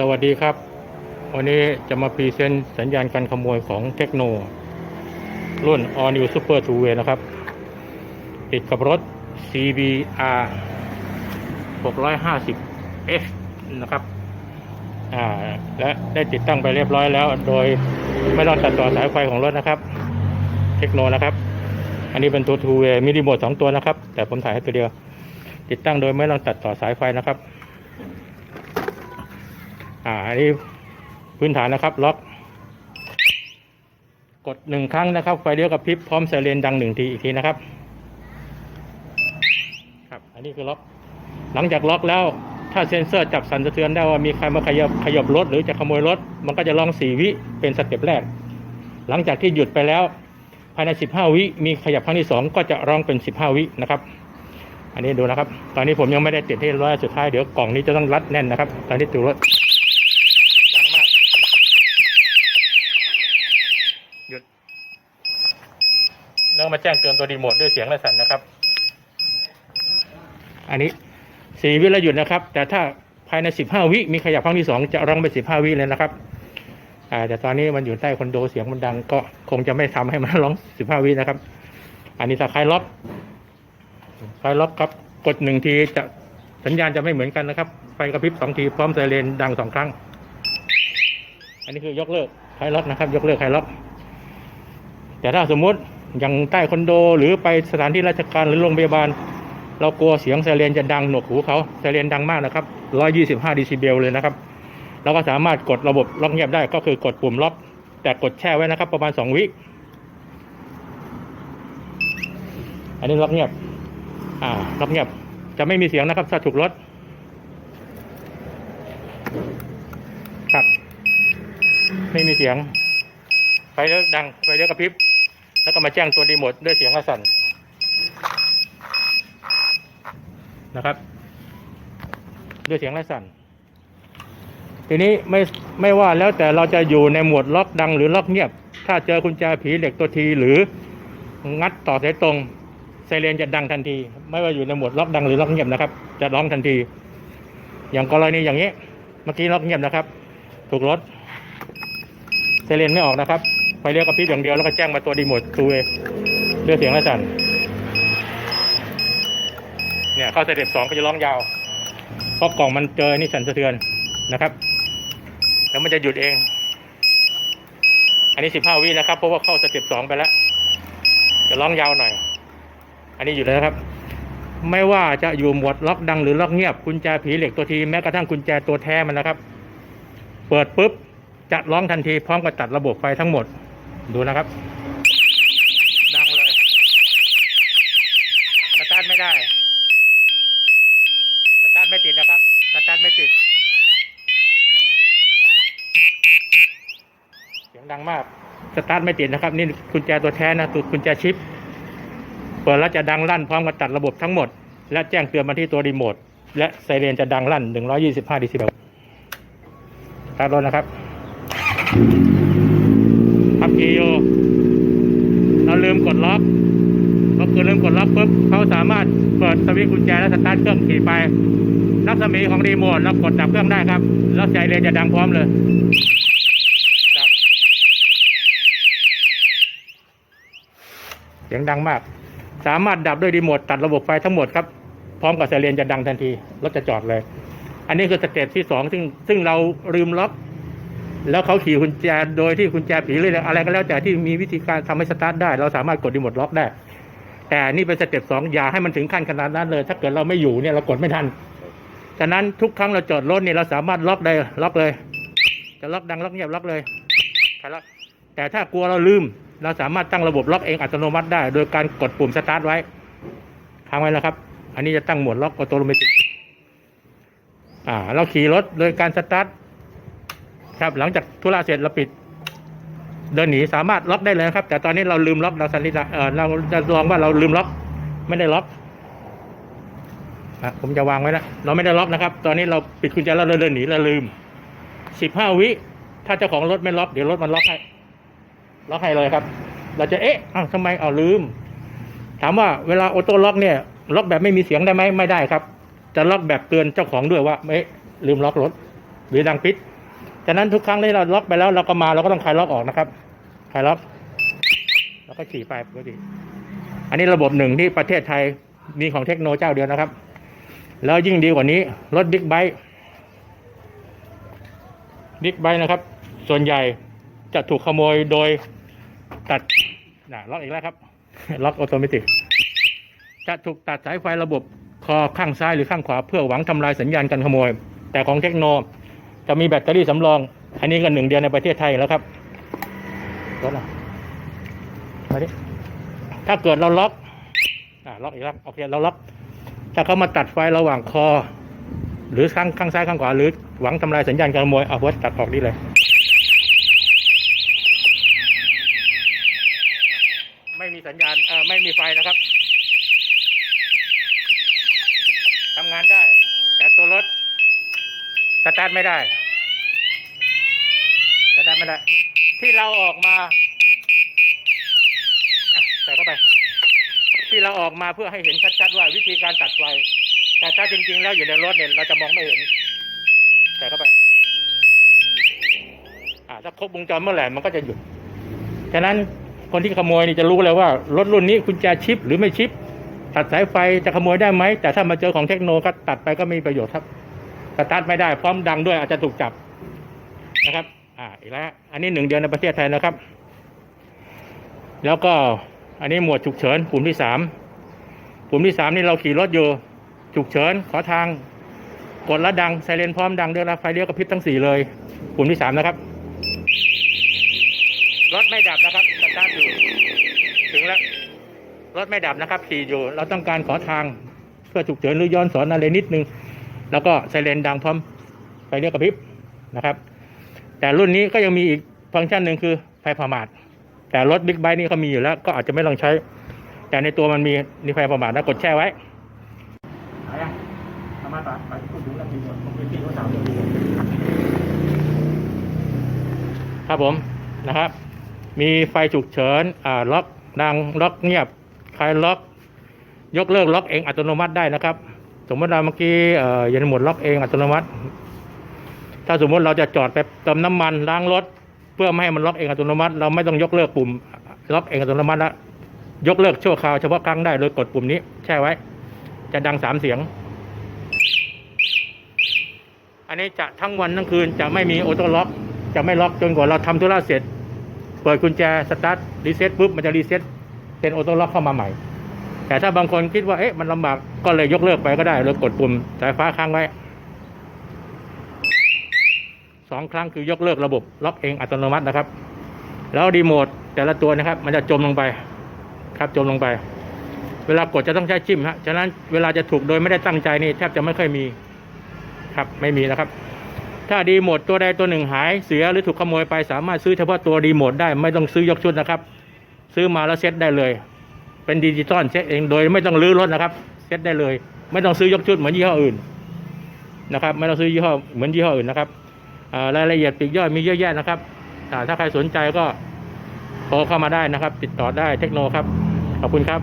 สวัสดีครับ วันนี้จะมาพรีเซนต์สัญญาณการขโมยของเทคโน รุ่น All New Super Two Way นะครับ ติดกับรถ CBR 650 F นะครับอ่าและได้ติดตั้งไปเรียบร้อยแล้ว โดยไม่ต้องตัดต่อสายไฟของรถนะครับ เทคโนนะครับ อันนี้เป็นตัว Two Way มีรีโมทสองตัวนะครับ แต่ผมถ่ายให้ตัวเดียว ติดตั้งโดยไม่ต้องตัดต่อสายไฟนะครับ อ่าอันนี้พื้นฐานนะครับล็อกกดหนึ่งครั้งนะครับ ไฟเลี้ยวกับพริบพร้อมไซเรนดังหนึ่งทีอีกทีนะครับครับ อันนี้คือล็อก หลังจากล็อกแล้วถ้าเซ็นเซอร์จับสั่นสะเทือนได้ว่ามีใครมาขยับขยับรถหรือจะขโมยรถ มันก็จะลองสี่วิเป็นสเต็ปแรก หลังจากที่หยุดไปแล้ว ภายใน 15 วิมีขยับครั้งที่ 2 ก็จะร้องเป็น 15 วินะครับ อันนี้ดูนะครับ ตอนนี้ผมยังไม่ได้ติดให้ร้อยสุดท้ายเดี๋ยวกล่องนี้จะต้องรัดแน่นนะครับ ตอนนี้ตัวรถดังมาก หยุดแล้วมาแจ้งเตือนตัวรีโมทด้วยเสียงและสั่นนะครับ อันนี้สี่วิแล้วหยุดนะครับ แต่ถ้าภายใน15วิมีขยับครั้งที่2จะร้องเป็น15วิเลยนะครับอ่าแต่ตอนนี้มันอยู่ใต้คอนโดเสียงมันดัง ก็คงจะไม่ทำให้มันร้อง15วินะครับ อันนี้ถ้าใครล็อกไฟล็อกครับ กดหนึ่งทีจะสัญญาณจะไม่เหมือนกันนะครับ ไฟกระพริบสองทีพร้อมไซเรนดังสองครั้ง อันนี้คือยกเลิกไฟล็อกนะครับ ยกเลิกไฟล็อก แต่ถ้าสมมุติอย่างใต้คอนโด หรือไปสถานที่ราชการหรือโรงพยาบาล เรากลัวเสียงไซเรนจะดังหนวกหูเขาไซเรนดังมากนะครับ 125ดซิเบลเลยนะครับ เราก็สามารถกดระบบล็อกเงียบได้ก็คือกดปุ่มล็อก แต่กดแช่ไว้นะครับ ประมาณ 2 วิ อันนี้ล็อกเงียบ อ่า ล็อกเงียบ จะไม่มีเสียงนะครับถ้าถูกรถครับ ไม่มีเสียง ไฟเลิกดัง ไฟเลิกกระพริบ แล้วก็มาแจ้งตัวรีโมทด้วยเสียงกระสั่นนะครับ ด้วยเสียงและสั่นทีนี้ไม่ไม่ว่าแล้วแต่เราจะอยู่ในหมวดล็อกดังหรือล็อกเงียบ ถ้าเจอกุญแจผีเหล็กตัวทีหรืองัดต่อสายตรงไซเรนจะดังทันที ไม่ว่าอยู่ในหมวดล็อกดังหรือล็อกเงียบนะครับ จะร้องทันที อย่างกรณีอย่างนี้ เมื่อกี้ล็อกเงียบนะครับ ถูกรถไซเรนไม่ออกนะครับ เลี้ยวกระพริบอย่างเดียวแล้วก็แจ้งมาตัวดีโมดตูเวด้วยเสียงและสั่นเนี่ยเข้าสเต็ปสองก็จะร้องยาวเพราะกล่องมันเจอนี่สั่นสะเทือนนะครับ แล้วมันจะหยุดเอง อันนี้สิบห้าวินะครับเพราะว่าเข้าสเต็ปสองไปแล้ว จะร้องยาวหน่อย อันนี้อยู่แล้วครับ ไม่ว่าจะอยู่หมวดล็อกดังหรือล็อกเงียบกุญแจผีเหล็กตัวทีแม้กระทั่งกุญแจตัวแท้มันนะครับ เปิดปุ๊บจะร้องทันทีพร้อมกับตัดระบบไฟทั้งหมด ดูนะครับ ดังเลยสตาร์ทไม่ได้สตาร์ทไม่ติดนะครับสตาร์ทไม่ติด เสียงดังมากสตาร์ทไม่ติดนะครับ นี่กุญแจตัวแท้นะตัวกุญแจชิป เปิดแล้วจะดังลั่นพร้อมกับตัดระบบทั้งหมด และแจ้งเตือนมาที่ตัวรีโมท และไซเรนจะดังลั่น 125ดิซิเบลตามรถนะครับ ขับขี่อยู่เราลืมกดล็อกพอเกิดลืมกดล็อกปุ๊บเขาสามารถเปิดสวิตช์กุญแจและสตาร์ทเครื่องขี่ไปรัศมีของรีโมทแล้วกดดับเครื่องได้ครับ แล้วไซเรนจะดังพร้อมเลยดับเสียงดังมาก สามารถดับด้วยรีโมทตัดระบบไฟทั้งหมดครับ พร้อมกับไซเรนจะดังทันที รถจะจอดเลย อันนี้คือสเต็ปที่สองซึ่งซึ่งเราลืมล็อก แล้วเขาขี่กุญแจโดยที่กุญแจผีหรืออะไรก็แล้วแต่ที่มีวิธีการทำให้สตาร์ทได้ เราสามารถกดรีโมทล็อกได้ แต่นี่เป็นสเต็ปสองอย่าให้มันถึงขั้นขนาดนั้นเลย ถ้าเกิดเราไม่อยู่เนี่ยเรากดไม่ทันฉะนั้นทุกครั้งเราจอดรถเนี่ยเราสามารถล็อกได้ล็อกเลย จะล็อกดังล็อกเงียบล็อกเลยล็อกแต่ถ้ากลัวเราลืม เราสามารถตั้งระบบล็อกเองอัตโนมัติได้ โดยการกดปุ่มสตาร์ทไว้ค้างไว้แล้วครับ อันนี้จะตั้งหมดล็อกออโตโมติอ่าเราขี่รถโดยการสตาร์ท ครับ หลังจากธุระเสร็จเราปิด เดินหนีสามารถล็อกได้เลยนะครับ แต่ตอนนี้เราลืมล็อกเราสันนิษฐานเราจะลองว่าเราลืมล็อกไม่ได้ล็อกอะผมจะวางไว้แล้วเราไม่ได้ล็อกนะครับ ตอนนี้เราปิดกุญแจเราเดินหนีเราลืมสิบห้าวิถ้าเจ้าของรถไม่ล็อกเดี๋ยวรถมันล็อกให้ล็อกให้เลยครับ เราจะเอ๊ะอ้าวทำไมเอาลืม ถามว่าเวลาออโต้ล็อกเนี่ย ล็อกแบบไม่มีเสียงได้ไหมไม่ได้ครับ จะล็อกแบบเตือนเจ้าของด้วยว่าเอ๊ะลืมล็อกรถ หรือดังปิด ฉะนั้นทุกครั้งที่เราล็อกไปแล้วเราก็มาเราก็ต้องคลายล็อกออกนะครับคลายล็อก แล้วก็ขี่ไปปกติ อันนี้ระบบหนึ่งที่ประเทศไทยมีของเทคโนเจ้าเดียวนะครับ แล้วยิ่งดีกว่านี้รถบิ๊กไบค์บิ๊กไบค์นะครับ ส่วนใหญ่จะถูกขโมยโดยตัดนะล็อกอีกแล้วครับ ล็อกออโตเมติจะถูกตัดสายไฟระบบคอข้างซ้ายหรือข้างขวาเพื่อหวังทำลายสัญญาณการขโมย แต่ของเทคโน จะมีแบตเตอรี่สำรอง อันนี้ก็หนึ่งเดียวในประเทศไทยแล้วครับรถอะมาดิถ้าเกิดเราล็อกอ่าล็อกอีกแล้วโอเคเราล็อก ถ้าเขามาตัดไฟระหว่างคอ หรือข้างข้างซ้ายข้างขวาหรือหวังทำลายสัญญาณการขโมยเอาหัวตัดออกนี่เลย ไม่มีสัญญาณเอ่อไม่มีไฟนะครับทำงานได้ แต่ตัวรถ สตาร์ทไม่ได้สตาร์ทไม่ได้ ที่เราออกมาอะใส่เข้าไป ที่เราออกมาเพื่อให้เห็นชัดๆว่าวิธีการตัดไฟ แต่ถ้าจริง ๆ แล้วอยู่ในรถเนี่ยเราจะมองไม่เห็นใส่เข้าไปอ่าถ้าครบวงจรเมื่อไหร่มันก็จะหยุดฉะนั้นคนที่ขโมยนี่จะรู้เลยว่ารถรุ่นนี้คุณจะชิปหรือไม่ชิป ตัดสายไฟจะขโมยได้ไหมแต่ถ้ามาเจอของเทคโนก็ตัดไปก็ไม่มีประโยชน์ครับ สตาร์ทไม่ได้พร้อมดังด้วยอาจจะถูกจับนะครับ อ่าอีกแล้วอันนี้หนึ่งเดียวในประเทศไทยนะครับ แล้วก็อันนี้หมวดฉุกเฉินปุ่มที่สามปุ่มที่สามนี่เราขี่รถอยู่ฉุกเฉินขอทางกดแล้วดังไซเรนพร้อมดังด้วยแล้วไฟเลี้ยวกระพริบทั้งสี่เลยปุ่มที่สามนะครับรถไม่ดับนะครับสตาร์ทอยู่ถึงแล้วรถไม่ดับนะครับขี่อยู่ เราต้องการขอทางเพื่อฉุกเฉินหรือย้อนสอนอะไรนิดนึง แล้วก็ไซเรนดังพร้อมไฟเลี้ยวกระพริบนะครับ แต่รุ่นนี้ก็ยังมีอีกฟังก์ชันหนึ่งคือไฟผ่าหมาดแต่รถบิ๊กไบค์นี่เขามีอยู่แล้ว ก็อาจจะไม่ลองใช้ แต่ในตัวมันมีนี่ไฟประมาทนะกดแช่ไว้ไครับผมนะครับ มีไฟฉุกเฉินอ่าล็อกดังล็อกเงียบคลายล็อก ยกเลิกล็อกเองอัตโนมัติได้นะครับ สมมติเราเมื่อกี้เอ่อยันหมดล็อกเองอัตโนมัติ ถ้าสมมติเราจะจอดไปเติมน้ำมันล้างรถ เพื่อไม่ให้มันล็อกเองอัตโนมัติ เราไม่ต้องยกเลิกปุ่มล็อกเองอัตโนมัติละยกเลิกชั่วคราวเฉพาะครั้งได้โดยกดปุ่มนี้ แช่ไว้ จะดังสามเสียง อันนี้จะทั้งวันทั้งคืนจะไม่มีออโต้ล็อก จะไม่ล็อกจนกว่าเราทำธุระเสร็จ เปิดกุญแจสตาร์ทรีเซ็ตปุ๊บมันจะรีเซ็ตเป็นออโต้ล็อกเข้ามาใหม่ แต่ถ้าบางคนคิดว่าเอ๊ะมันลำบากก็เลยยกเลิกไปก็ได้เลยกดปุ่มสายฟ้าค้างไว้สองครั้งคือยกเลิกระบบล็อกเองอัตโนมัตินะครับ แล้วรีโมทแต่ละตัวนะครับ มันจะจมลงไปครับจมลงไป เวลากดจะต้องใช้จิ้มฮะฉะนั้นเวลาจะถูกโดยไม่ได้ตั้งใจนี่แทบจะไม่เคยมีครับไม่มีนะครับ ถ้ารีโมทตัวใดตัวหนึ่งหายเสียหรือถูกขโมยไปสามารถซื้อเฉพาะตัวรีโมทได้ไม่ต้องซื้อยกชุดนะครับ ซื้อมาแล้วเซ็ตได้เลย เป็นดิจิตอลเซ็ตเองโดยไม่ต้องรื้อรถนะครับเซ็ตได้เลย ไม่ต้องซื้อยกชุดเหมือนยี่ห้ออื่นนะครับ ไม่ต้องซื้อยี่ห้อเหมือนยี่ห้ออื่นนะครับรายละเอียดปีกย่อยมีเยอะแยะนะครับถ้าใครสนใจก็โทรเข้ามาได้นะครับ ติดต่อได้เทคโนครับ ขอบคุณครับ